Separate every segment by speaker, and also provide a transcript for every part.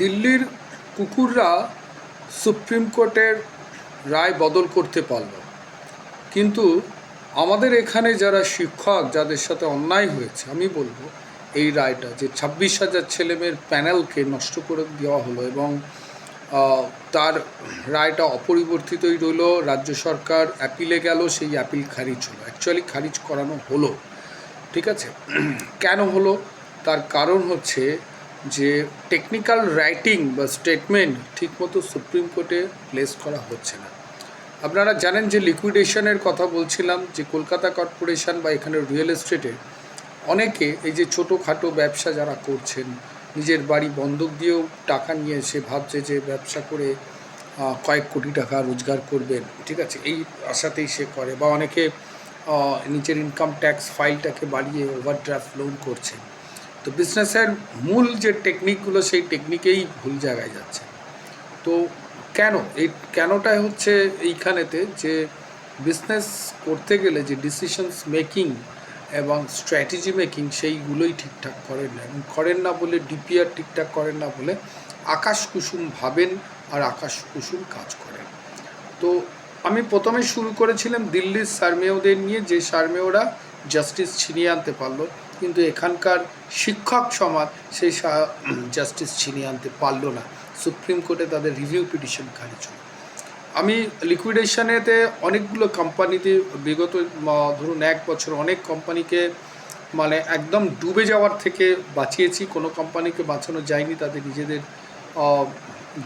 Speaker 1: দিল্লির কুকুররা সুপ্রিম কোর্টের রায় বদল করতে পারল। কিন্তু আমাদের এখানে যারা শিক্ষক, যাদের সাথে অন্যায় হয়েছে, আমি বলব, এই রায়টা যে ছাব্বিশ হাজার ছেলেমেয়ের প্যানেলকে নষ্ট করে দেওয়া হলো এবং তার রায়টা অপরিবর্তিতই রইল, রাজ্য সরকার অ্যাপিলে গেল, সেই অ্যাপিল খারিজ হলো। অ্যাকচুয়ালি খারিজ করানো হলো, ঠিক আছে? কেন হলো? তার কারণ হচ্ছে যে টেকনিক্যাল রাইটিং বা স্টেটমেন্ট ঠিকমতো সুপ্রিম কোর্টে প্লেস করা হচ্ছে না। আপনারা জানেন যে লিকুইডেশনের কথা বলছিলাম, যে কলকাতা কর্পোরেশন বা এখানে রিয়েল এস্টেটে অনেকে এই যে ছোটোখাটো ব্যবসা যারা করছেন, নিজের বাড়ি বন্ধক দিয়েও টাকা নিয়ে এসে ভাবছে যে ব্যবসা করে কয়েক কোটি টাকা রোজগার করবেন, ঠিক আছে? এই আশাতেই সে করে। বা অনেকে নিজের ইনকাম ট্যাক্স ফাইলটাকে বাড়িয়ে ওভারড্রাফট লোন করছে তো বিজনেসের মূল যে টেকনিকগুলো সেই টেকনিকেই ভুল জায়গায় যাচ্ছে। তো কেন? এই কেনটাই হচ্ছে এইখানেতে যে বিজনেস করতে গেলে যে ডিসিশনস মেকিং এবং স্ট্র্যাটেজি মেকিং সেইগুলোই ঠিকঠাক করেন না। এবং করেন না বলে ডিপিআর ঠিকঠাক করেন না বলে আকাশ কুসুম ভাবেন আর আকাশ কুসুম কাজ করেন। তো আমি প্রথমে শুরু করেছিলাম দিল্লির সার্মেয়দের নিয়ে, যে সার্মেয়রা জাস্টিস ছিনিয়ে আনতে পারল, কিন্তু এখানকার শিক্ষক সমাজ সেই জাস্টিস ছিনিয়ে আনতে পারল না। সুপ্রিম কোর্টে তাদের রিভিউ পিটিশন খারিজ হলো। আমি লিকুইডেশনেতে অনেকগুলো কোম্পানিতে বিগত ধরুন এক বছর অনেক কোম্পানিকে মানে একদম ডুবে যাওয়ার থেকে বাঁচিয়েছি। কোনো কোম্পানিকে বাঁচানো যায়নি। তাদের নিজেদের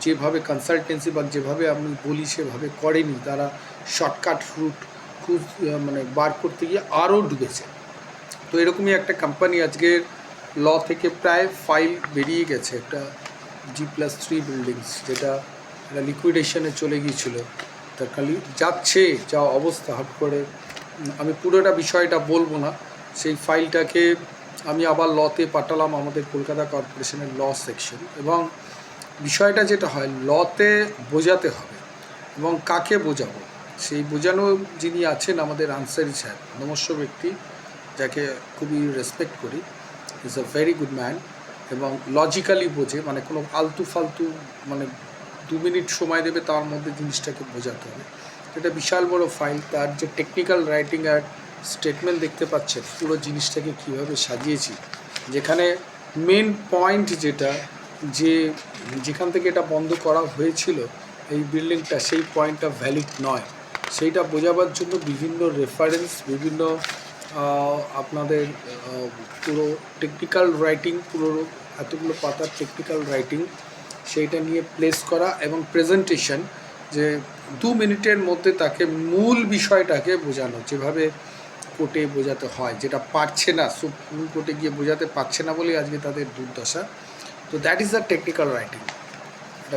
Speaker 1: যেভাবে কনসালটেন্সি বা যেভাবে আমি বলি সেভাবে করেনি। তারা শর্টকাট রুট খুব মানে বার করতে গিয়ে আরও ডুবেছে। তো এরকমই একটা কোম্পানি আজকে ল থেকে প্রায় ফাইল বেরিয়ে গেছে, একটা জি প্লাস থ্রি বিল্ডিংস যেটা একটা লিকুইডেশনে চলে গিয়েছিল। তার খালি যাচ্ছে, যা অবস্থা হট করে আমি পুরোটা বিষয়টা বলব না। সেই ফাইলটাকে আমি আবার লতে পাঠালাম আমাদের কলকাতা কর্পোরেশনের ল সেকশন এবং বিষয়টা যেটা হয় লতে বোঝাতে হবে এবং কাকে বোঝাবো? সেই বোঝানো যিনি আছেন আমাদের আনসারি স্যার নমস্য ব্যক্তি, যাকে খুবই রেসপেক্ট করি। Is a very good man এবং লজিক্যালি বোঝে মানে কোনো আলতু ফালতু মানে দু মিনিট সময় দেবে তার মধ্যে জিনিসটাকে বোঝাতে হবে। এটা বিশাল বড় ফাইল তার যে টেকনিক্যাল রাইটিং আর স্টেটমেন্ট দেখতে পাচ্ছেন, পুরো জিনিসটাকে কীভাবে সাজিয়েছি। যেখানে মেন পয়েন্ট যেটা, যে যেখান থেকে এটা বন্ধ করা হয়েছিল, এই বিল্ডিংটা সেই পয়েন্টটা ভ্যালিড নয়। সেইটা বোঝাবার জন্য বিভিন্ন রেফারেন্স বিভিন্ন আপনাদের পুরো টেকনিক্যাল রাইটিং পুরো এতগুলো পাতার টেকনিক্যাল রাইটিং সেইটা নিয়ে প্লেস করা এবং প্রেজেন্টেশন যে দু মিনিটের মধ্যে তাকে মূল বিষয়টাকে বোঝানো, যেভাবে কোর্টে বোঝাতে হয়, যেটা পারছে না, সুপ্রিম কোর্টে গিয়ে বোঝাতে পারছে না বলেই আজকে তাদের দুর্দশা। তো that is the technical writing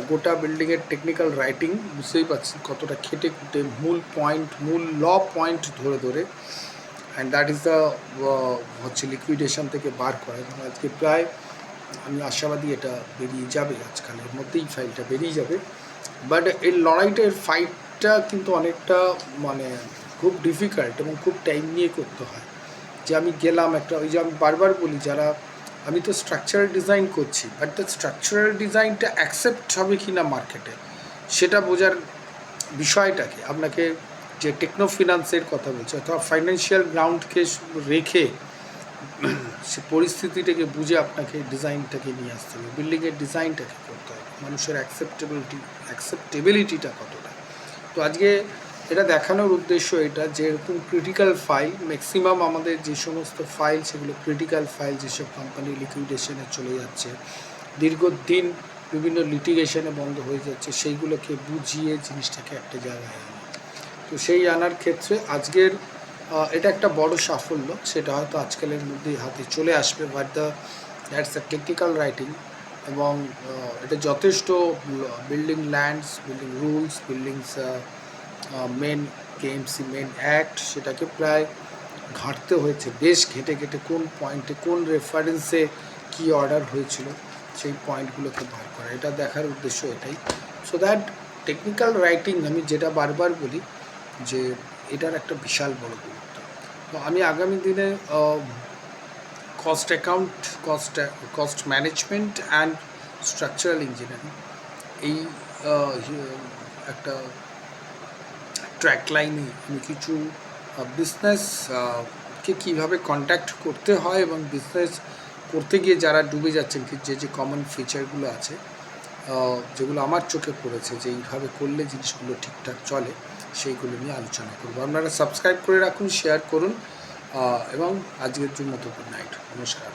Speaker 1: গোটা বিল্ডিংয়ের টেকনিক্যাল রাইটিং বুঝতেই পারছি কতটা খেটে খুঁটে, মূল পয়েন্ট মূল ল পয়েন্ট ধরে ধরে। অ্যান্ড দ্যাট ইজ দ্য হচ্ছে লিকুইডেশন থেকে বার করা। এবং আজকে প্রায় আমি আশাবাদী এটা বেরিয়ে যাবে আজকালের মধ্যেই ফাইলটা বেরিয়ে যাবে। বাট এর লড়াইটা, এর ফাইটটা কিন্তু অনেকটা মানে খুব ডিফিকাল্ট এবং খুব টাইম নিয়ে করতে হয়। যে আমি গেলাম একটা, ওই যে আমি বারবার বলি, যারা আমি তো স্ট্রাকচারাল ডিজাইন করছি বাট দ্য স্ট্রাকচারাল ডিজাইনটা অ্যাকসেপ্ট হবে কি না মার্কেটে সেটা বোঝার বিষয়টাকে আপনাকে যে টেকনো ফিনান্সের কথা বলছে, অথবা ফাইন্যান্সিয়াল গ্রাউন্ডকে রেখে সে পরিস্থিতিটাকে বুঝে আপনাকে ডিজাইনটাকে নিয়ে আসতে হবে বিল্ডিংয়ের ডিজাইনটাকে করতে হবে, মানুষের অ্যাকসেপ্টেবিলিটি অ্যাকসেপ্টেবিলিটিটা কতটা। তো আজকে এটা দেখানোর উদ্দেশ্য এটা যে এরকম ক্রিটিক্যাল ফাইল ম্যাক্সিমাম আমাদের যে সমস্ত ফাইল সেগুলো ক্রিটিক্যাল ফাইল যেসব কোম্পানি লিকুইডেশনে চলে যাচ্ছে, দীর্ঘদিন বিভিন্ন লিটিগেশনে বন্ধ হয়ে যাচ্ছে, সেইগুলোকে বুঝিয়ে জিনিসটাকে একটা জায়গায় আনা। তো সেই আনার ক্ষেত্রে আজকের এটা একটা বড় সাফল্য, সেটা হয়তো আজকালের মধ্যেই হাতে চলে আসবে but the that's the technical writing এবং এটা যথেষ্ট building lands building rules buildings men KMC men act সেটাকে প্রায় ঘাঁটতে হয়েছে। বেশ ঘেঁটে ঘেঁটে কোন পয়েন্টে কোন রেফারেন্সে কী অর্ডার হয়েছিল, সেই পয়েন্টগুলোকে বার করা। এটা দেখার উদ্দেশ্য এটাই। সো দ্যাট টেকনিক্যাল রাইটিং আমি যেটা বারবার বলি যে এটার একটা বিশাল বড় গুরুত্ব। তো আমি আগামী দিনে cost account cost cost management and structural engineering এই একটা ট্র্যাক লাইনে আমি কিছু বিজনেস কে কীভাবে কন্ট্যাক্ট করতে হয় এবং বিজনেস করতে গিয়ে যারা ডুবে যাচ্ছেন, যে যে কমন ফিচারগুলো আছে যেগুলো আমার চোখে পড়েছে, যে, এইভাবে করলে জিনিসগুলো ঠিকঠাক চলে, সেইগুলো নিয়ে আলোচনা করব। আপনারা সাবস্ক্রাইব করে রাখুন শেয়ার করুন এবং আজকের জন্য মতো গুড নাইট নমস্কার।